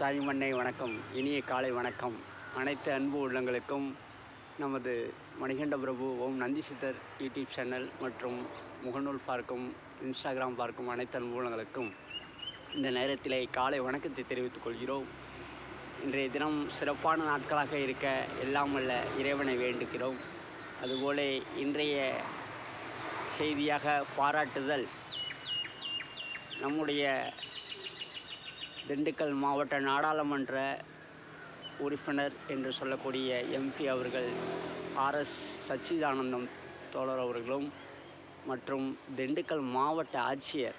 தாய்மண்ணை வணக்கம் இனிய காலை வணக்கம். அனைத்து அன்பு உள்ளங்களுக்கும் நமது மணிகண்ட பிரபு ஓம் நந்தி சித்தர் யூடியூப் சேனல் மற்றும் முகநூல் பார்க்கும் இன்ஸ்டாகிராம் பார்க்கும் அனைத்து அன்பு உள்ளங்களுக்கும் இந்த நேரத்தில் காலை வணக்கத்தை தெரிவித்துக் கொள்கிறோம். இன்றைய தினம் சிறப்பான நாட்களாக இருக்க எல்லாம் அல்ல இறைவனை வேண்டுகிறோம். அதுபோல இன்றைய செய்தியாக பாராட்டுதல். நம்முடைய திண்டுக்கல் மாவட்ட நாடாளுமன்ற உறுப்பினர் என்று சொல்லக்கூடிய எம்பி அவர்கள் ஆர்எஸ் சச்சிதானந்தம் தோழர் அவர்களும் மற்றும் திண்டுக்கல் மாவட்ட ஆட்சியர்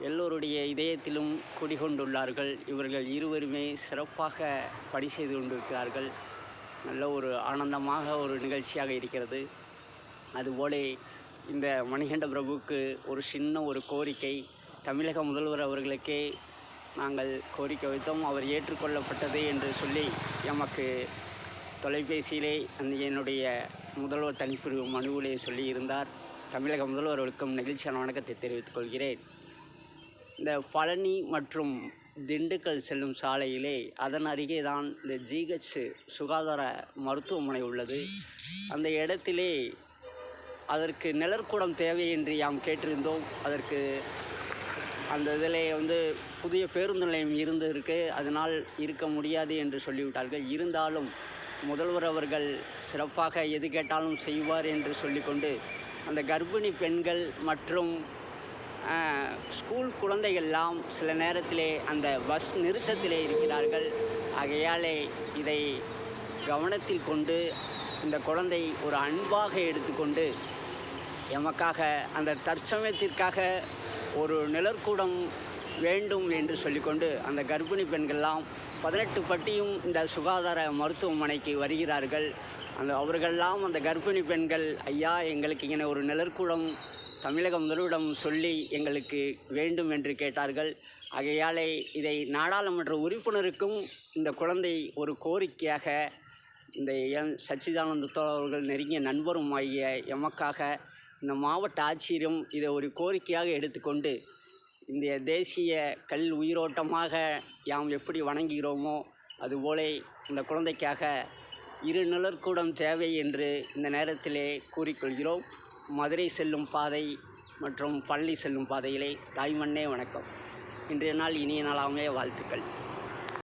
எல்லோருடைய இதயத்திலும் குடிகொண்டுள்ளார்கள். இவர்கள் இருவருமே சிறப்பாக பணி செய்து கொண்டிருக்கிறார்கள். நல்ல ஒரு ஆனந்தமாக ஒரு நிகழ்ச்சியாக இருக்கிறது. அதுபோல இந்த மணிகண்ட பிரபுவுக்கு ஒரு சின்ன ஒரு கோரிக்கை. தமிழக முதல்வர் அவர்களுக்கே நாங்கள் கோரிக்கை வைத்தோம். அவர் ஏற்றுக்கொள்ளப்பட்டது என்று சொல்லி எமக்கு தொலைபேசியிலே அந்த என்னுடைய முதல்வர் தனிப்பிரிவு மனுவிலே சொல்லியிருந்தார். தமிழக முதல்வர்களுக்கும் நெகிழ்ச்சியான வணக்கத்தை தெரிவித்துக் கொள்கிறேன். இந்த பழனி மற்றும் திண்டுக்கல் செல்லும் சாலையிலே அதன் அருகே தான் இந்த ஜிஹெச் சுகாதார மருத்துவமனை உள்ளது. அந்த இடத்திலே அதற்கு நிழற்குடம் தேவை என்று யாம் கேட்டிருந்தோம். அதற்கு அந்த இதில் வந்து புதிய பேருந்து நிலையம் இருந்து இருக்கு அதனால் இருக்க முடியாது என்று சொல்லிவிட்டார்கள். இருந்தாலும் முதல்வர் அவர்கள் சிறப்பாக எது கேட்டாலும் செய்வார் என்று சொல்லிக்கொண்டு அந்த கர்ப்பிணி பெண்கள் மற்றும் ஸ்கூல் குழந்தைகள்லாம் சில நேரத்திலே அந்த பஸ் நிறுத்தத்திலே இருக்கிறார்கள். ஆகையாலே இதை கவனத்தில் கொண்டு இந்த குழந்தை ஒரு அன்பாக எடுத்துக்கொண்டு எமக்காக அந்த தற்சமயத்திற்காக ஒரு நிழற்கூடம் வேண்டும் என்று சொல்லிக்கொண்டு அந்த கர்ப்பிணி பெண்கள்லாம் பதினெட்டு பட்டியும் இந்த சுகாதார மருத்துவமனைக்கு வருகிறார்கள். அந்த அவர்களெல்லாம் அந்த கர்ப்பிணி பெண்கள் ஐயா எங்களுக்கு இங்கே ஒரு நிழற்கூடம் தமிழக முதல்வரிடம் சொல்லி எங்களுக்கு வேண்டும் என்று கேட்டார்கள். ஆகையாலே இதை நாடாளுமன்ற உறுப்பினருக்கும் இந்த குழந்தை ஒரு கோரிக்கையாக இந்த எம். சச்சிதானந்த அவர்கள் நெருங்கிய நண்பரும் ஆகிய எமக்காக இந்த மாவட்ட ஆட்சியரும் இதை ஒரு கோரிக்கையாக எடுத்துக்கொண்டு இந்த தேசிய கல் உயிரோட்டமாக யாம் எப்படி வணங்குகிறோமோ அதுபோல இந்த குழந்தைக்காக இரு நிழற்கூடம் தேவை என்று இந்த நேரத்திலே கூறிக்கொள்கிறோம். மதுரை செல்லும் பாதை மற்றும் பள்ளி செல்லும் பாதையிலே தாய்மண்ணே வணக்கம். இன்றைய நாள் இனிய நாளாகவே வாழ்த்துக்கள்.